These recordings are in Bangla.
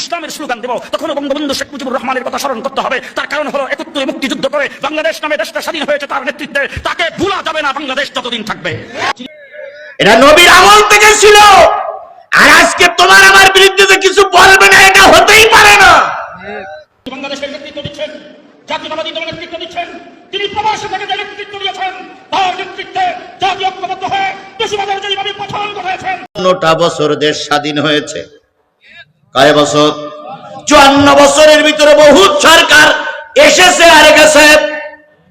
ইসলামের স্লোগান দেব তখন বঙ্গবন্ধু শেখ মুজিবুর রহমানের কথা স্মরণ করতে হবে। তার কারণ হলো একত্রে মুক্তিযুদ্ধ করে বাংলাদেশ নামে দেশটা স্বাধীন হয়েছে তার নেতৃত্বে। তাকে ভুলা যাবে না বাংলাদেশ যতদিন থাকবে। এটা নবীর আমল থেকে ছিল। আর আজকে তোমার আমার বিরুদ্ধে যে কিছু বলবে না এটা হতেই পারে না। বাংলাদেশের নেতৃত্ব দিচ্ছেন জাতীয়তাবাদী দলের নেতৃত্ব দিচ্ছেন তিনি প্রবাসী থেকে যে নেতৃত্ব দিয়েছেন তার নেতৃত্বে জাতীয় ঐক্যবদ্ধ হয়ে দেশবাদের যেভাবে পছন্দ চুয়ান্নটা বছর দেশ স্বাধীন হয়েছে। কয় বছর? চুয়ান্ন বছরের ভিতরে বহুত সরকার এসেছে আর গেছে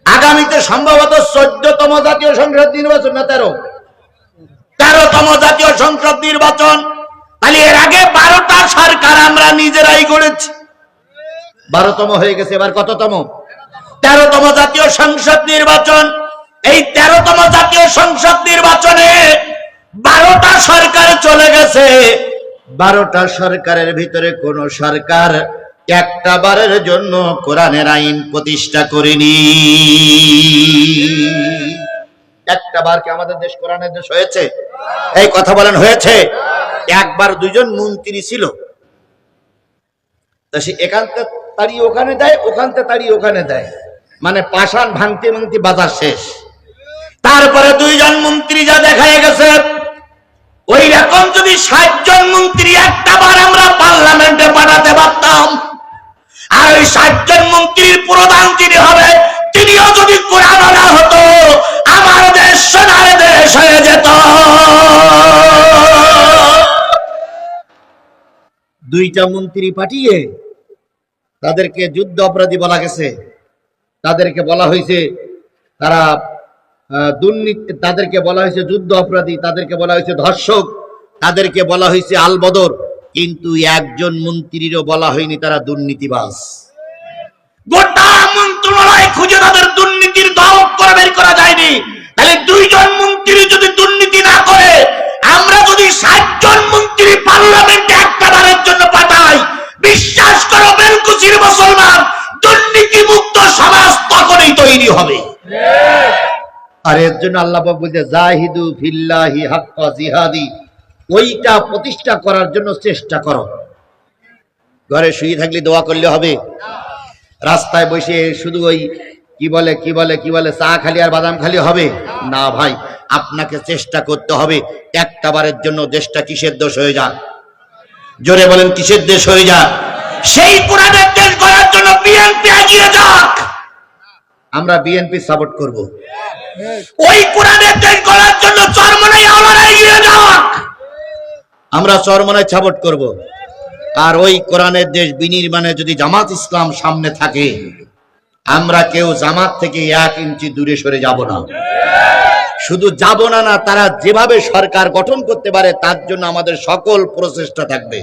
আগামীতে সম্ভবত চোদ্দতম জাতীয় সংসদ নির্বাচন না তেরো? তেরোতম জাতীয় সংসদ নির্বাচন। তাহলে এর আগে বারোটা সরকার আমরা নিজেরাই গড়েছি। বারোতম হয়ে গেছে, এবার কততম? তেরোতম জাতীয় সংসদ নির্বাচন। এই তেরোতম জাতীয় সংসদ নির্বাচনে বারোটা সরকার চলে গেছে। বারোটা সরকারের ভিতরে কোন সরকার একটা বারের জন্য কোরআনের আইন প্রতিষ্ঠা করেনি। একটা বার কি আমাদের দেশ কোরআনের দেশ হয়েছে? এই কথা বলেন, হয়েছে। একবার দুজন মন্ত্রী ছিল। তা সে ওখানে দেয়, ওখান থেকে তাড়ি ওখানে দেয়। মানে পাষাণ ভাঙতে ভাঙতে বাজার শেষ। তারপরে দুইজন মন্ত্রী যা দেখা গেছে ওই রকম যদি ষাটজন মন্ত্রী একটা বার আমরা পার্লামেন্টে পাঠাতে পারতাম, আর ওই ষাটজন মন্ত্রীর প্রধান যিনি হবে, তিনিও যদি কোরআন হতো, আমার দেশ সোনার দেশ হয়ে যেত। দুইটা মন্ত্রী পাঠিয়ে তাদেরকে যুদ্ধ অপরাধী বলা গেছে। তাদেরকে বলা হয়েছে, তারা দুর্নীতি, তাদেরকে বলা হয়েছে যুদ্ধ অপরাধী, তাদেরকে বলা হয়েছে ধর্ষক, তাদেরকে বলা হয়েছে আলবদর। কিন্তু একজন মন্ত্রীরও বলা হয়নি তারা দুর্নীতিবাস গোটা মন্ত্রণালয় খুঁজে তাদের দুর্নীতির দাওয়াত করে বের করা যায়নি। তাহলে দুইজন মন্ত্রী যদি দুর্নীতি না করে, আমরা যদি ষাটজন মন্ত্রী পার্লামেন্টে একটা বারের জন্য পাঠাই, বিশ্বাস করো বেলকুচির মুসলমান দুর্নীতি মুক্ত সমাজ তখনই তৈরি হবে। আর এর জন্য আল্লাহ বলছে, জাহিদু ফিল্লাহি হাক্কা জিহাদি। ওইটা প্রতিষ্ঠা করার জন্য চেষ্টা করো। ঘরে শুয়ে থাকলে দোয়া করলে হবে। রাস্তায় বসে শুধু ওই কি বলে কি বলে কি বলে, চা খালি আর বাদাম খালি হবে? না ভাই, আপনাকে চেষ্টা করতে হবে। একটা বারের জন্য দেশটা কিসের দোষ হয়ে যাক? জোরে বলেন, কিসের দেশ হয়ে যাক? সেই কোরআনের দেশ গড়ার জন্য বিএনপি এগিয়ে যাক। আমরা বিএনপি সাপোর্ট করব। ওই কোরআনের দেশ গড়ার জন্য চরমনাই আওলারা এগিয়ে যাক আমরা চরমনায় সাপোর্ট করব। আর ওই কোরআনের দেশ বিনির্মাণে যদি জামাত ইসলাম সামনে থাকে, আমরা কেউ জামাত থেকে এক ইঞ্চি দূরে সরে যাব না। শুধু যাব না না, তারা যেভাবে সরকার গঠন করতে পারে, তার জন্য আমাদের সকল প্রচেষ্টা থাকবে।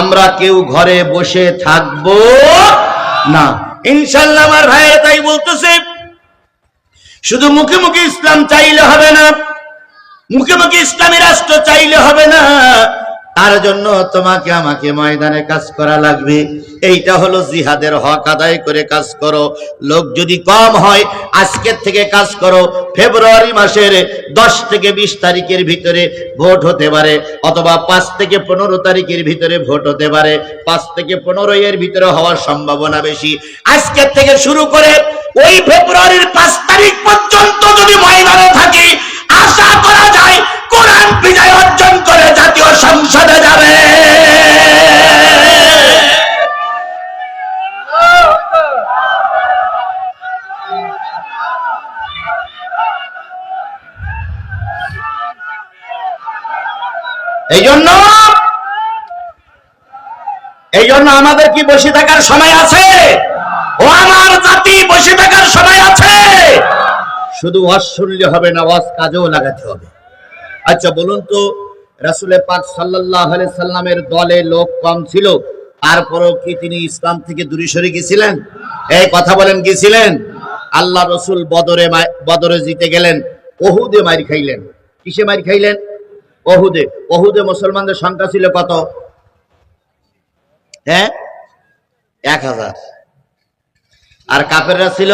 আমরা কেউ ঘরে বসে থাকব না। ইনশাল্লাহ আমার ভাইয়েরা তাই বলতেছে শুধু মুখে মুখে ইসলাম চাইলে হবে না। মুখে মুখে ইসলামী রাষ্ট্র চাইলে হবে না। তার জন্য তোমাকে আমাকে ময়দানে কাজ করা লাগবে। এইটা হলো জিহাদের হক আদায় করে কাজ করো। লোক যদি কম হয়, আজকের থেকে কাজ করো। ফেব্রুয়ারি মাসের দশ থেকে বিশ তারিখের ভিতরে ভোট হতে পারে, অথবা পাঁচ থেকে পনেরো তারিখের ভিতরে ভোট হতে পারে। পাঁচ থেকে পনেরো এর ভিতরে হওয়ার সম্ভাবনা বেশি। আজকের থেকে শুরু করে ওই ফেব্রুয়ারির পাঁচ তারিখ পর্যন্ত যদি ময়দানে থাকি, আশা করা যায় কোরআন বিজয় অর্জন করে জাতীয় সংসদে যাবে। এই জন্য এই জন্য আমাদের কি বসে থাকার সময় আছে? ও আমার জাতি, বসে থাকার সময় আছে। শুধু ওয়াজ হবে না ওয়াজ কাজেও লাগাতে হবে। আচ্ছা বলুন তো রাসুলে পাক সাল্লাহ সাল্লামের দলে লোক কম ছিল, তারপরও কি তিনি ইসলাম থেকে দূরে সরে গেছিলেন? এই কথা বলেন, গেছিলেন? আল্লাহ রসুল বদরে বদরে জিতে গেলেন, ওহুদে মার খাইলেন। কিসে মার খাইলেন? ওহুদে। ওহুদে মুসলমানদের সংখ্যা ছিল কত? হ্যাঁ? এক হাজার। আর কাফেররা ছিল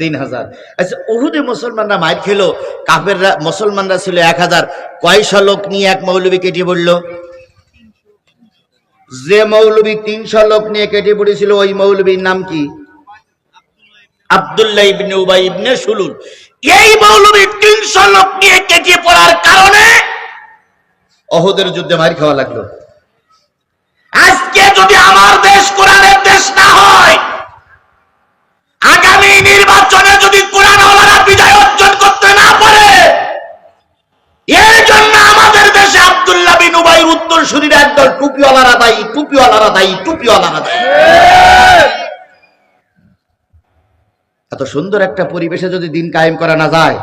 তিন হাজার। আচ্ছা উহুদে মুসলমানরা মাইর খেলো, কাফেররা, মুসলমানরা ছিল এক হাজার। কয়শো লোক নিয়ে এক মৌলবী কেটে বলল যে মৌলবী তিনশো লোক নিয়ে কেটে পড়েছিল, ওই মৌলবীর নাম কি? আব্দুল্লাহ ইবনে উবাই ইবনে সুলুল। এই মৌলবী তিনশো লোক নিয়ে কেটে পড়ার কারণে অহদের যুদ্ধে মারি খাওয়া লাগল। আজকে যদি আমার দেশ উত্তর শরীরে একদল টুপিওয়ালারা দায়ী টুপিওয়ালারা দায়ী টুপিওয়ালারা দায়ী। এত সুন্দর একটা পরিবেশে যদি দিন কায়েম করা না যায়,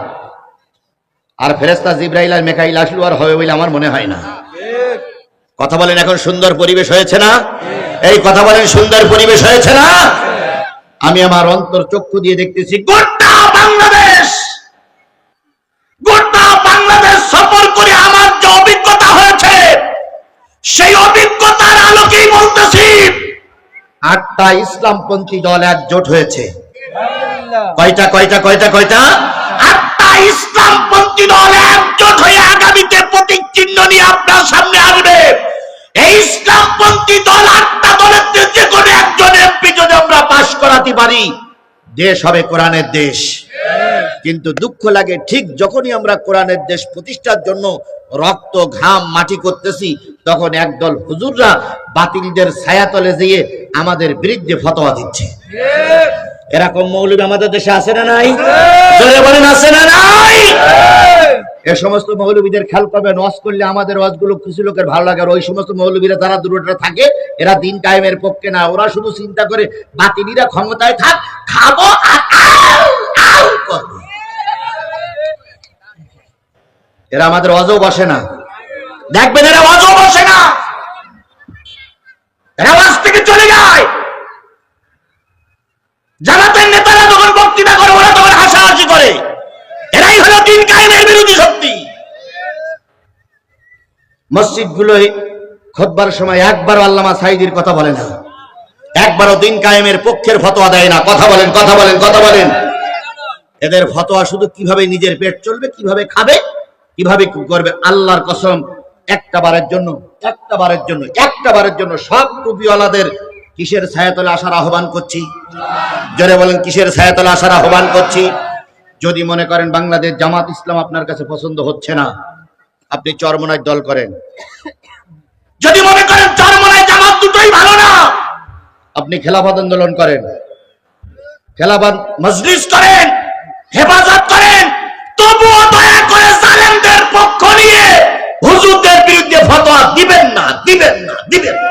আর ফেরেস্তা জিব্রাইল আর মেকাইল আসলো আর হবে বলে আমার মনে হয় না। কথা বলেন, এখন সুন্দর পরিবেশ হয়েছে না? এই কথা বলেন, সুন্দর পরিবেশ হয়েছে না? আমি আমার অন্তর চক্ষু দিয়ে দেখতেছি গোটা বাংলাদেশ! আটটা ইসলামপন্থী দল একজোট হয়েছে। কয়টা কয়টা কয়টা কয়টা? আটটা ইসলামপন্থী দল একজোট হয়ে আগামীতে প্রতীক চিহ্ন নিয়ে আপনার সামনে আসবে। এই ইসলামপন্থী দল আটটা দলের যে কোনো একজন আমরা করাতে পারি, দেশ হবে দেশ। কিন্তু দুঃখ লাগে, ঠিক যখনই আমরা কোরআনের দেশ প্রতিষ্ঠার জন্য রক্ত, ঘাম, মাটি করতেছি তখন একদল হুজুররা বাতিলদের ছায়াতলে যেয়ে আমাদের বিরুদ্ধে ফতোয়া দিচ্ছে। এরকম মৌলবী আমাদের দেশে আছে না নাই? জোরে বলেন আছে না নাই? এ সমস্ত মৌলবীদের খেয়াল করবেন ওয়াজ করলে আমাদের ওয়াজগুলো কিছু লোকের ভালো লাগে আর ওই সমস্ত মৌলবীরা যারা দূরটা থাকে এরা দিন কায়েমের পক্ষে না ওরা শুধু চিন্তা করে বাতিলিরা ক্ষমতায় থাক খাব আর আউ, করব। এরা আমাদের অজও বসে না। দেখবেন এরা অজও বসে না। এরা ওয়াজ থেকে চলে যায়। জামাতের নেতারা যখন বক্তৃতা করে, ওরা তখন হাসাহাসি করে। এরাই হলো দিন কায়েমের বিরোধী শক্তি। মসজিদগুলোয় খোদবার সময় একবারও আল্লামা সাইদির কথা বলে না। একবারও দিন কায়েমের পক্ষের ফতোয়া দেয় না। কথা বলেন কথা বলেন কথা বলেন। এদের ফতোয়া শুধু কীভাবে নিজের পেট চলবে, কীভাবে খাবে, কীভাবে করবে, আল্লাহর কসম একটা বারের জন্য একটা বারের জন্য একটা বারের জন্য সব টুপিওয়ালাদের কিসের ছায়াতলে আসার আহ্বান করছি? জোরে বলেন, কিসের ছায়াতলে আসার আহ্বান করছি? যদি মনে করেন বাংলাদেশ জামাত ইসলাম আপনার কাছে পছন্দ হচ্ছে না, আপনি চরমনায় দল করেন। যদি মনে করেন চরমনায় জামাত দুটোই ভালো না, আপনি খেলাফত আন্দোলন করেন। খেলাফত মজলিস করেন, হেফাজত করেন হুজুরদের বিরুদ্ধে ফতোয়া দিবেন না দিবেন না দিবেন না।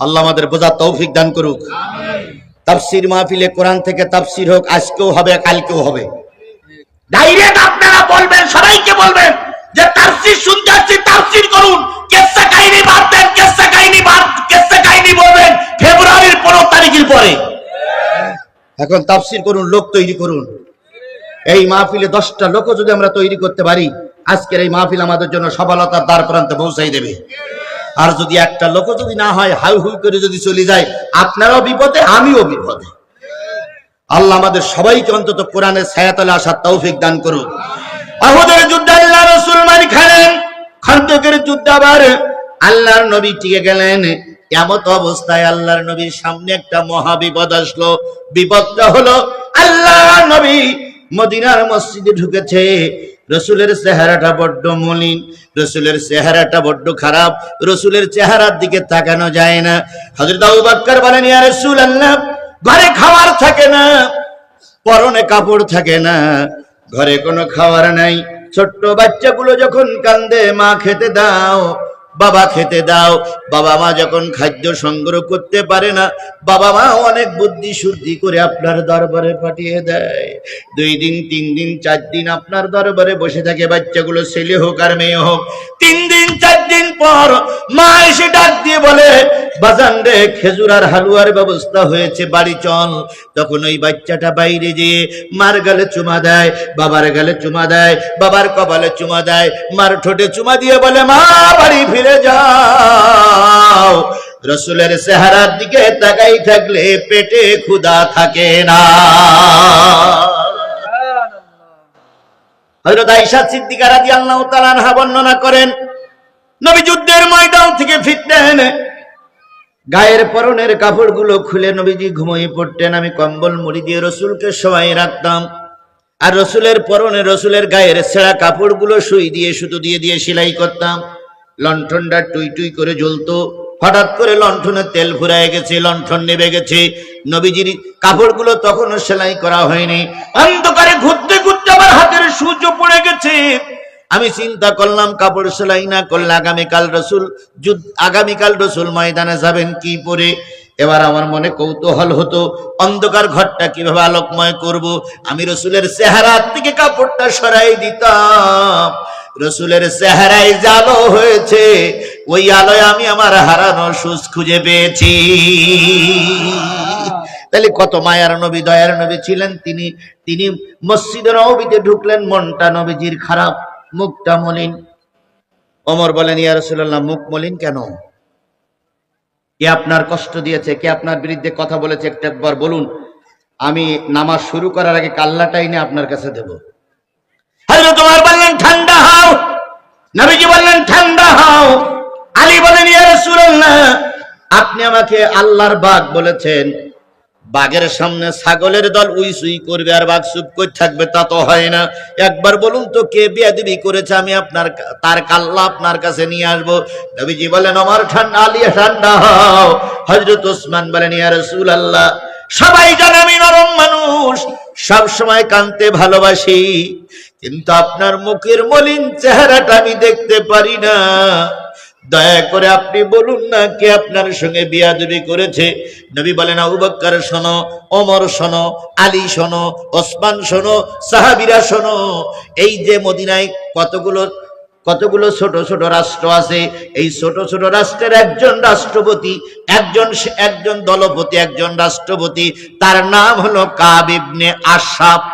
আল্লাহ আমাদের বোঝার তৌফিক দান করুক। তাফসির মাহফিলে কোরআন থেকে তাফসির হোক, আজকেও হবে, কালকেও হবে। ডাইরেক্ট আপনারা বলবেন, সবাইকে বলবেন যে তাফসীর শুনতে আসছি, তাফসীর করুন। কেসা কাহিনী বাদ দেন কাহিনী বাদ, কেসা কাহিনী বলবেন ফেব্রুয়ারির পনেরো তারিখের পরে। এখন তাফসির করুন, লোক তৈরি করুন। এই মাহফিলে দশটা লোকও যদি আমরা তৈরি করতে পারি, আজকের এই মাহফিল আমাদের জন্য সফলতার দ্বার প্রান্তে পৌঁছাই দেবে। আর যদি একটা লোকও যদি না হয়, হাউ হুই করে যদি চলে যায়, আপনারাও বিপদে, আমিও বিপদে। আল্লাহ আমাদের সবাইকে অন্তত কোরআনের ছায়াতলে আসার তৌফিক দান করুক। আহুদের যুদ্ধে আল্লাহ রসুল মারি খালেন খন্দকের যুদ্ধ আবার আল্লাহর নবী টিকে গেলেন। এমত অবস্থায় আল্লাহর নবীর সামনে একটা মহা বিপদ আসলো। বিপদটা হলো আল্লাহ নবী মদিনার মসজিদে ঢুকেছে। রসুলের চেহারাটা বড্ড মলিন, রসুলের চেহারাটা বড্ড খারাপ, রসুলের চেহারার দিকে তাকানো যায় না। হযরত আবু বলেন, ইয়া রাসূল আল্লাহ ঘরে খাবার থাকে না, পরনে কাপড় থাকে না, ঘরে কোনো খাবার নাই। ছোট্ট বাচ্চাগুলো যখন কান্দে, মা খেতে দাও বাবা খেতে দাও। বাবা মা যখন খাদ্য সংগ্রহ করতে পারে না, বাবা মা অনেক বুদ্ধি শুদ্ধি করে আপনার দরবারে পাঠিয়ে দেয়। দুই দিন, তিন দিন, চার দিন আপনার দরবারে বসে থাকে, বাচ্চাগুলো ছেলে হোক আর মেয়ে হোক। তিন দিন, চার দিন পর মা এসে ডাক দিয়ে বলে বাজান রে খেজুর আর হালুয়ার ব্যবস্থা হয়েছে, বাড়ি চল। তখন ওই বাচ্চাটা বাইরে যেয়ে মার গালে চুমা দেয়, বাবার গালে চুমা দেয়, বাবার কপালে চুমা দেয়, মার ঠোঁটে চুমা দিয়ে বলে, মা, বাড়ি ফিরে যাও। রসুলের চেহারার দিকে তাকাই থাকলে পেটে ক্ষুধা থাকে না। হযরত আয়েশা সিদ্দিকা রাদিয়াল্লাহু তাআলা বর্ণনা করেন, নবী যুদ্ধের ময়দান থেকে ফিরতেন গায়ের পরনের কাপড়গুলো খুলে নবীজি ঘুমিয়ে পড়তেন। আমি কম্বল মুড়ি দিয়ে রসুলকে সবাই রাখতাম। আর রসুলের পরনে রসুলের গায়ের ছেঁড়া কাপড়গুলো সুই দিয়ে সুতো দিয়ে দিয়ে সেলাই করতাম। লণ্ঠনটা টুই টুই করে জ্বলতো। হঠাৎ করে লণ্ঠনে তেল ফুরায় গেছে, লণ্ঠন নেবে গেছে। নবীজির কাপড়গুলো তখনও সেলাই করা হয়নি। অন্ধকারে ঘুরতে ঘুরতে আমার হাতের সূর্য পড়ে গেছে। আমি চিন্তা করলাম, কাপড় সেলাই না করলে আগামীকাল রসুল আগামীকাল রসুল ময়দানে যাবেন কি পরে এবার আমার মনে কৌতূহল হতো, অন্ধকার ঘরটা কীভাবে আলোকময় করব? আমি রসুলের চেহারার থেকে কাপড়টা সরাই দিতাম। রসুলের চেহারায় জালো হয়েছে, ওই আলোয় আমি আমার হারানো সুস খুঁজে পেয়েছি। তাহলে কত মায়ার নবী, দয়ার নবী ছিলেন তিনি। তিনি মসজিদের নবীতে ঢুকলেন, মনটা নবীজির খারাপ। মুখটা মলিন অমর বলেন, ইয়া রাসূলুল্লাহ মুখ মলিন কেন? কে আপনার কষ্ট দিয়েছে? কে আপনার বিরুদ্ধে কথা বলেছে? একটা একবার বলুন। আমি নামাজ শুরু করার আগে কাল্লাটাই নিয়ে আপনার কাছে দেব। হযরত ওমর বললেন, ঠান্ডা হও। নবীজি বললেন, ঠান্ডা হও। আলী বলেন, ইয়া রাসূলুল্লাহ, আপনি আমাকে আল্লাহর বাঘ বলেছেন। বাঘের সামনে ছাগলের দল উই সুই করবে আর বাঘ চুপ করে থাকবে, তা তো হয় না। একবার বলুন তো কে বিয়াদিবি করেছে, আমি আপনার তার কাল্লা আপনার কাছে নিয়ে আসব। নবীজি বলেন আমার ঠান্ডা, আলিয়া ঠান্ডা হও। হজরত ওসমান বলেন, ইয়া রসুল আল্লাহ সবাই জানে আমি নরম মানুষ, সব সময় কানতে ভালোবাসি, কিন্তু আপনার মুখের মলিন চেহারাটা আমি দেখতে পারি না। দয়া করে আপনি বলুন না কে আপনার সঙ্গে বিয়াদবি করেছে? নবী বলেন, আবু বক্কর শোনো, ওমর শোনো, আলী শোনো, ওসমান শোনো, সাহাবিরা শোনো। এই যে মদিনায় কতগুলো কতগুলো ছোট ছোট রাষ্ট্র আছে, এই ছোট ছোট রাষ্ট্রের একজন রাষ্ট্রপতি, একজন একজন দলপতি, একজন রাষ্ট্রপতি, তার নাম হলো কাব ইবনে আশরাফ।